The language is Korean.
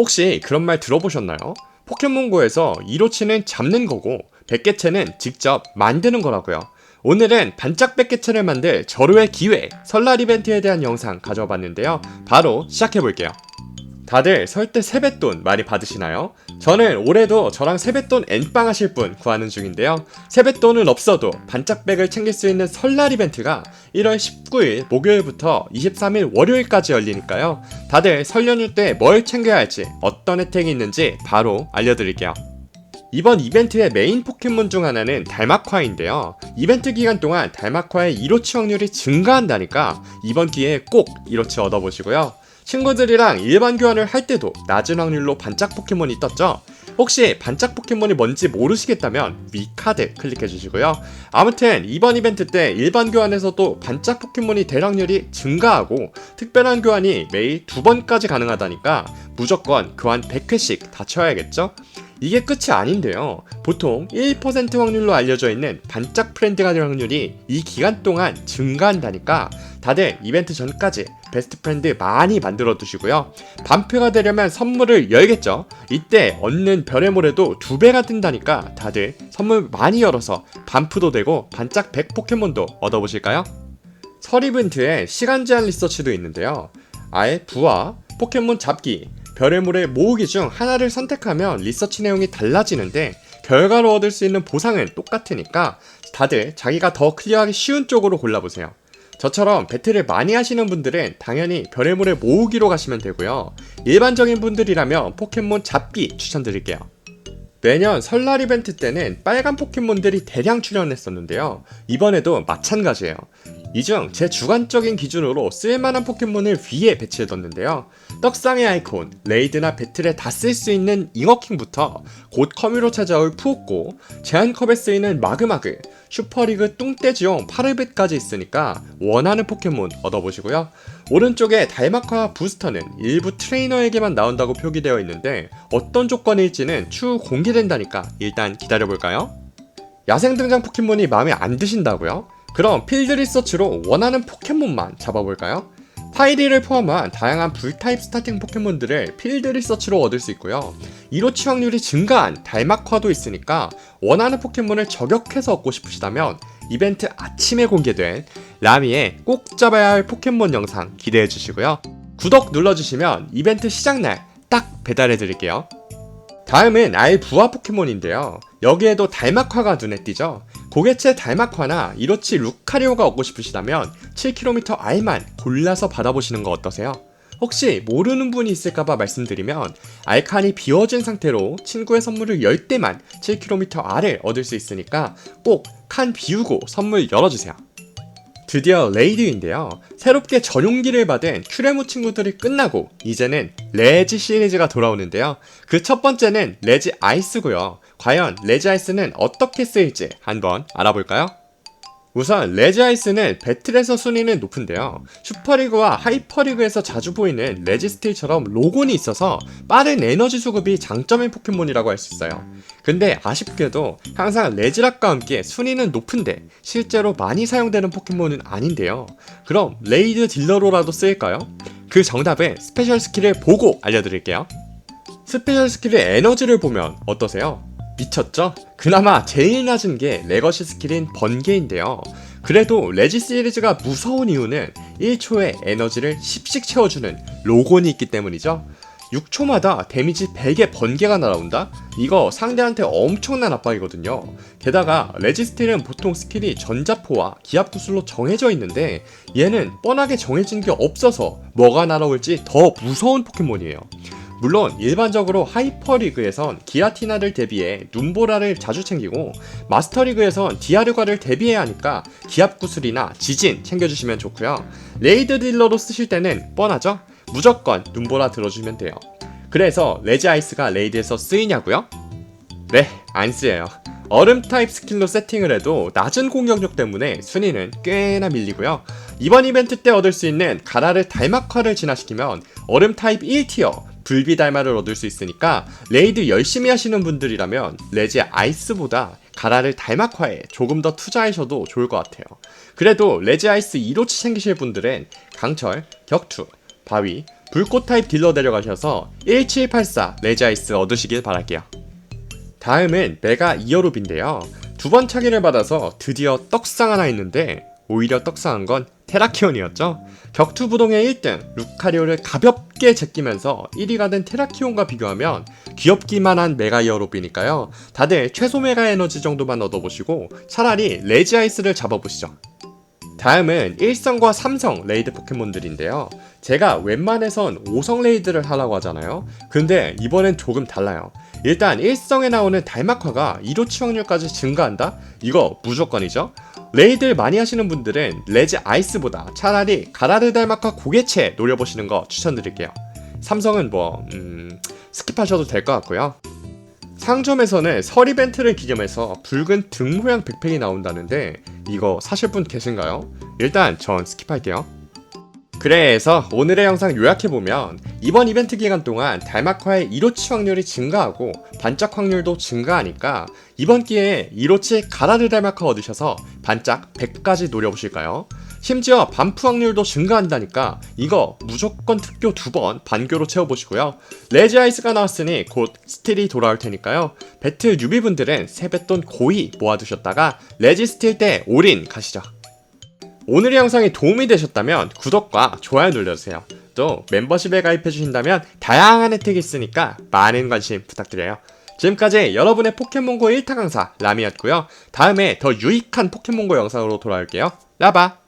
혹시 그런 말 들어보셨나요? 포켓몬고에서 이로치는 잡는 거고 백개체는 직접 만드는 거라고요. 오늘은 반짝 백개체를 만들 절호의 기회 설날 이벤트에 대한 영상 가져와 봤는데요. 바로 시작해 볼게요. 다들 설 때 세뱃돈 많이 받으시나요? 저는 올해도 저랑 세뱃돈 엔빵 하실 분 구하는 중인데요. 세뱃돈은 없어도 반짝백을 챙길 수 있는 설날 이벤트가 1월 19일 목요일부터 23일 월요일까지 열리니까요. 다들 설 연휴 때 뭘 챙겨야 할지 어떤 혜택이 있는지 바로 알려드릴게요. 이번 이벤트의 메인 포켓몬 중 하나는 달막화인데요. 이벤트 기간 동안 달막화의 이로치 확률이 증가한다니까 이번 기회에 꼭 이로치 얻어보시고요. 친구들이랑 일반 교환을 할 때도 낮은 확률로 반짝 포켓몬이 떴죠? 혹시 반짝 포켓몬이 뭔지 모르시겠다면 위 카드 클릭해 주시고요. 아무튼 이번 이벤트 때 일반 교환에서도 반짝 포켓몬이 될 확률이 증가하고 특별한 교환이 매일 두 번까지 가능하다니까 무조건 교환 100회씩 다 쳐야겠죠? 이게 끝이 아닌데요. 보통 1% 확률로 알려져 있는 반짝 프렌드가 될 확률이 이 기간 동안 증가한다니까 다들 이벤트 전까지 베스트 프렌드 많이 만들어 두시고요. 반표가 되려면 선물을 열겠죠. 이때 얻는 별의 모래도 두 배가 뜬다니까 다들 선물 많이 열어서 반프도 되고 반짝 100 포켓몬도 얻어보실까요? 설 이벤트에 시간 제한 리서치도 있는데요. 아예 부와 포켓몬 잡기, 별의 모래 모으기 중 하나를 선택하면 리서치 내용이 달라지는데 결과로 얻을 수 있는 보상은 똑같으니까 다들 자기가 더 클리어하기 쉬운 쪽으로 골라보세요. 저처럼 배틀을 많이 하시는 분들은 당연히 별의 모래 모으기로 가시면 되고요. 일반적인 분들이라면 포켓몬 잡기 추천드릴게요. 매년 설날 이벤트 때는 빨간 포켓몬들이 대량 출연했었는데요. 이번에도 마찬가지예요. 이 중 제 주관적인 기준으로 쓸만한 포켓몬을 위에 배치해뒀는데요. 떡상의 아이콘, 레이드나 배틀에 다 쓸 수 있는 잉어킹부터 곧 커뮤로 찾아올 푸옥고, 제한컵에 쓰이는 마그마그, 슈퍼리그 뚱떼지용 파르벳까지 있으니까 원하는 포켓몬 얻어보시고요. 오른쪽에 달막화 부스터는 일부 트레이너에게만 나온다고 표기되어 있는데 어떤 조건일지는 추후 공개된다니까 일단 기다려볼까요? 야생 등장 포켓몬이 마음에 안 드신다고요? 그럼 필드 리서치로 원하는 포켓몬만 잡아볼까요? 파이리를 포함한 다양한 불타입 스타팅 포켓몬들을 필드 리서치로 얻을 수 있고요. 이로치 확률이 증가한 달막화도 있으니까 원하는 포켓몬을 저격해서 얻고 싶으시다면 이벤트 아침에 공개된 라미의 꼭 잡아야 할 포켓몬 영상 기대해 주시고요. 구독 눌러주시면 이벤트 시작날 딱 배달해 드릴게요. 다음은 아예 부화 포켓몬인데요. 여기에도 달막화가 눈에 띄죠. 고개체 달막화나 이로치 루카리오가 얻고 싶으시다면 7km R만 골라서 받아보시는 거 어떠세요? 혹시 모르는 분이 있을까봐 말씀드리면 알칸이 비워진 상태로 친구의 선물을 10대만 7km R을 얻을 수 있으니까 꼭 칸 비우고 선물 열어주세요. 드디어 레이드인데요. 새롭게 전용기를 받은 큐레모 친구들이 끝나고 이제는 레지 시리즈가 돌아오는데요. 그 첫 번째는 레지 아이스고요. 과연 레지 아이스는 어떻게 쓰일지 한번 알아볼까요? 우선 레지 아이스는 배틀에서 순위는 높은데요. 슈퍼리그와 하이퍼리그에서 자주 보이는 레지 스틸처럼 로곤이 있어서 빠른 에너지 수급이 장점인 포켓몬이라고 할 수 있어요. 근데 아쉽게도 항상 레지락과 함께 순위는 높은데 실제로 많이 사용되는 포켓몬은 아닌데요. 그럼 레이드 딜러로라도 쓰일까요? 그 정답은 스페셜 스킬을 보고 알려드릴게요. 스페셜 스킬의 에너지를 보면 어떠세요? 미쳤죠? 그나마 제일 낮은 게 레거시 스킬인 번개인데요. 그래도 레지 시리즈가 무서운 이유는 1초에 에너지를 10씩 채워주는 로곤이 있기 때문이죠. 6초마다 데미지 100의 번개가 날아온다? 이거 상대한테 엄청난 압박이거든요. 게다가 레지스틸은 보통 스킬이 전자포와 기압 구슬로 정해져 있는데 얘는 뻔하게 정해진 게 없어서 뭐가 날아올지 더 무서운 포켓몬이에요. 물론 일반적으로 하이퍼리그에선 기아티나를 대비해 눈보라를 자주 챙기고 마스터리그에선 디아르과를 대비해야 하니까 기압구슬이나 지진 챙겨주시면 좋고요 레이드 딜러로 쓰실 때는 뻔하죠? 무조건 눈보라 들어주면 돼요 그래서 레지 아이스가 레이드에서 쓰이냐고요? 네, 안 쓰여요. 얼음 타입 스킬로 세팅을 해도 낮은 공격력 때문에 순위는 꽤나 밀리고요. 이번 이벤트 때 얻을 수 있는 가라를 달막화를 진화시키면 얼음 타입 1티어 불비 달마를 얻을 수 있으니까 레이드 열심히 하시는 분들이라면 레지 아이스보다 가라를 달막화에 조금 더 투자하셔도 좋을 것 같아요. 그래도 레지 아이스 2로치 챙기실 분들은 강철, 격투, 바위, 불꽃 타입 딜러 데려가셔서 1784 레지 아이스 얻으시길 바랄게요. 다음은 메가 이어룹인데요. 두 번 차기를 받아서 드디어 떡상 하나 있는데 오히려 떡상한 건 테라키온이었죠. 격투부동의 1등 루카리오를 가볍게 제끼면서 1위가 된 테라키온과 비교하면 귀엽기만 한 메가 이어롭이니까요. 다들 최소 메가 에너지 정도만 얻어보시고 차라리 레지아이스를 잡아보시죠. 다음은 1성과 3성 레이드 포켓몬들인데요. 제가 웬만해선 5성 레이드를 하려고 하잖아요. 근데 이번엔 조금 달라요. 일단 1성에 나오는 달막화가 1호 치 확률까지 증가한다? 이거 무조건이죠. 레이드를 많이 하시는 분들은 레지 아이스보다 차라리 가라르 달막화 고개체 노려보시는 거 추천드릴게요. 삼성은 뭐 음, 스킵하셔도 될 것 같고요. 상점에서는 설 이벤트를 기념해서 붉은 등 모양 백팩이 나온다는데 이거 사실 분 계신가요? 일단 전 스킵할게요. 그래서 오늘의 영상 요약해보면 이번 이벤트 기간 동안 달막화의 1호치 확률이 증가하고 반짝 확률도 증가하니까 이번 기회에 1호치 가라르 달막화 얻으셔서 반짝 100까지 노려보실까요? 심지어 반프 확률도 증가한다니까 이거 무조건 특교 두 번 반교로 채워보시고요. 레지 아이스가 나왔으니 곧 스틸이 돌아올 테니까요. 배틀 유비분들은 세뱃돈 고이 모아두셨다가 레지 스틸 때 올인 가시죠. 오늘의 영상이 도움이 되셨다면 구독과 좋아요 눌러주세요. 또 멤버십에 가입해 주신다면 다양한 혜택이 있으니까 많은 관심 부탁드려요. 지금까지 여러분의 포켓몬고 1타 강사 라미였고요. 다음에 더 유익한 포켓몬고 영상으로 돌아올게요. 라바!